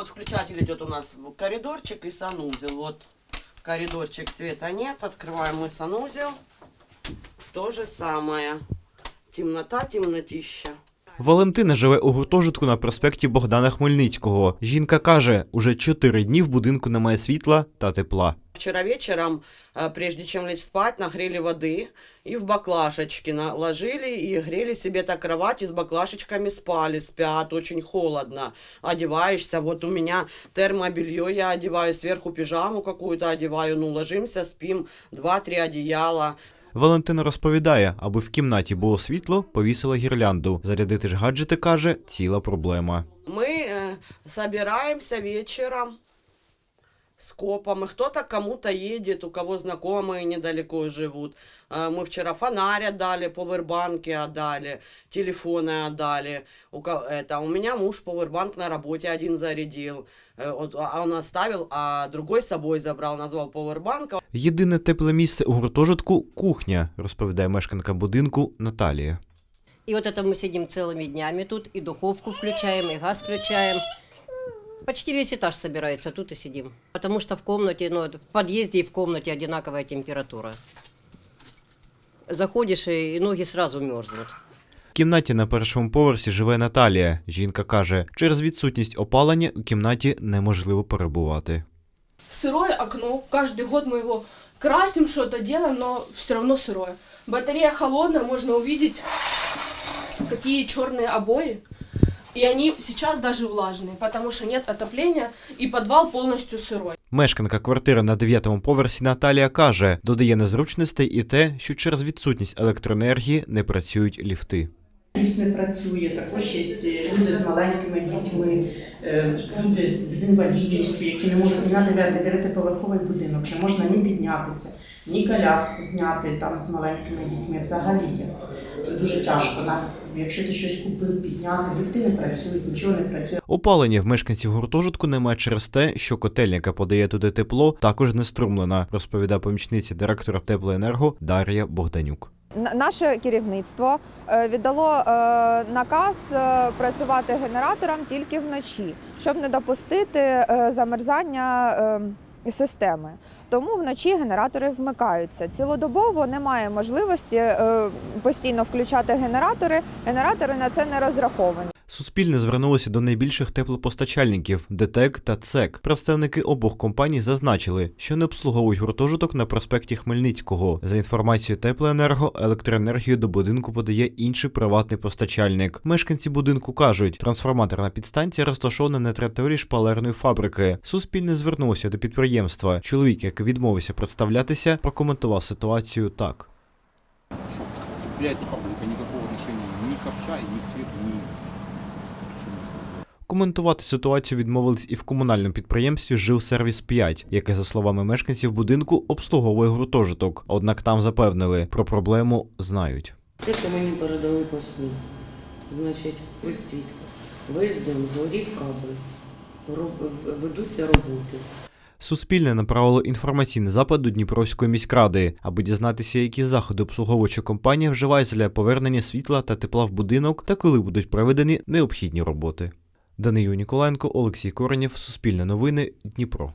Вот включатель идет у нас в коридорчик и санузел. Вот коридорчик света нет. Открываем мы санузел. То же самое. Темнота, темнотища. Валентина живе у гуртожитку на проспекті Богдана Хмельницького. Жінка каже, уже чотири дні в будинку немає світла та тепла Вчера вечером, э, прежде чем лечь спать, нагрели воды и в баклашечки наложили и грели себе так кровать и с баклашечками спали, спят, очень холодно. Одеваешься, вот у меня термобелье я одеваю, сверху пижаму какую-то одеваю, ну ложимся, спим, два-три одеяла. Валентина розповідає, аби в кімнаті було світло, повісила гірлянду. Зарядити ж гаджети каже, ціла проблема. Мы э, собираемся вечером с копом, и кто-то кому-то едет, у кого знакомые недалеко живут. Э, Мы вчера фонарь отдали, повербанки отдали, телефоны отдали. У, ко- это, у меня муж повербанк на работе один зарядил, Э, вот, а он оставил, а другой с собой забрал, назвал повербанк. Єдине тепле місце у гуртожитку кухня, розповідає мешканка будинку Наталія. И вот это мы сидим целыми днями тут, и духовку включаем, и газ включаем. Почти весь этаж собирается, тут и сидим. Потому что в комнате, ну, в подъезде и в комнате одинаковая температура. Заходишь, и ноги сразу мерзнут. В кімнаті на першому поверсі живе Наталія. Жінка каже, через відсутність опалення у кімнаті неможливо перебувати. сырое окно. Каждый год мы его красим, что-то делаем, но все равно сырое. Батарея холодная, можно увидеть, какие черные обои. И они сейчас даже влажные, потому что нет отопления, и подвал полностью сырой. Мешканка квартири на дев'ятому поверсі Наталія каже, додає незручностей і те, що через відсутність електроенергії не працюють ліфти. Ліфт не працює, також є люди з маленькими дітьми, е, люди з інвалідністю, які не можуть на 9 дев'ятиповерховий будинок, не можна ні піднятися, ні коляску зняти там з маленькими дітьми. Взагалі є. Це дуже тяжко. Навіть якщо ти щось купив, підняти, ліфти не працюють, нічого не працює. Опалення в мешканців гуртожитку немає через те, що котельня, яка подає туди тепло, також не струмлена, розповідає помічниця директора теплоенерго Дар'я Богданюк. Наше керівництво е, віддало е, наказ е, працювати генератором тільки вночі, щоб не допустити замерзання системи. Тому вночі генератори вмикаються. Цілодобово немає можливості постійно включати генератори. Генератори на це не розраховані. Суспільне звернулося до найбільших теплопостачальників ДТЕК та ЦЕК. Представники обох компаній зазначили, що не обслуговують гуртожиток на проспекті Хмельницького. За інформацією теплоенерго, електроенергію до будинку подає інший приватний постачальник. Мешканці будинку кажуть, трансформаторна підстанція розташована на території шпалерної фабрики. Суспільне звернулося до підприємства. Чоловік, який відмовився представлятися, прокоментував ситуацію так. Предприятие фабрика никакого отношения ни к общаге, ни сказать. Коментувати ситуацію відмовились і в комунальному підприємстві Жилсервіс 5, яке, за словами мешканців будинку, обслуговує гуртожиток. Однак там запевнили, про проблему знають. Те, що мені передали по. Значить, ось Виїздом зорів кабель. Роб- в- Ведуться роботи. Суспільне направило інформаційний запит до Дніпровської міськради, аби дізнатися, які заходи обслуговуюча компанія вживає для повернення світла та тепла в будинок та коли будуть проведені необхідні роботи. Данию Ніколенко, Олексій Коренєв, Суспільне новини, Дніпро.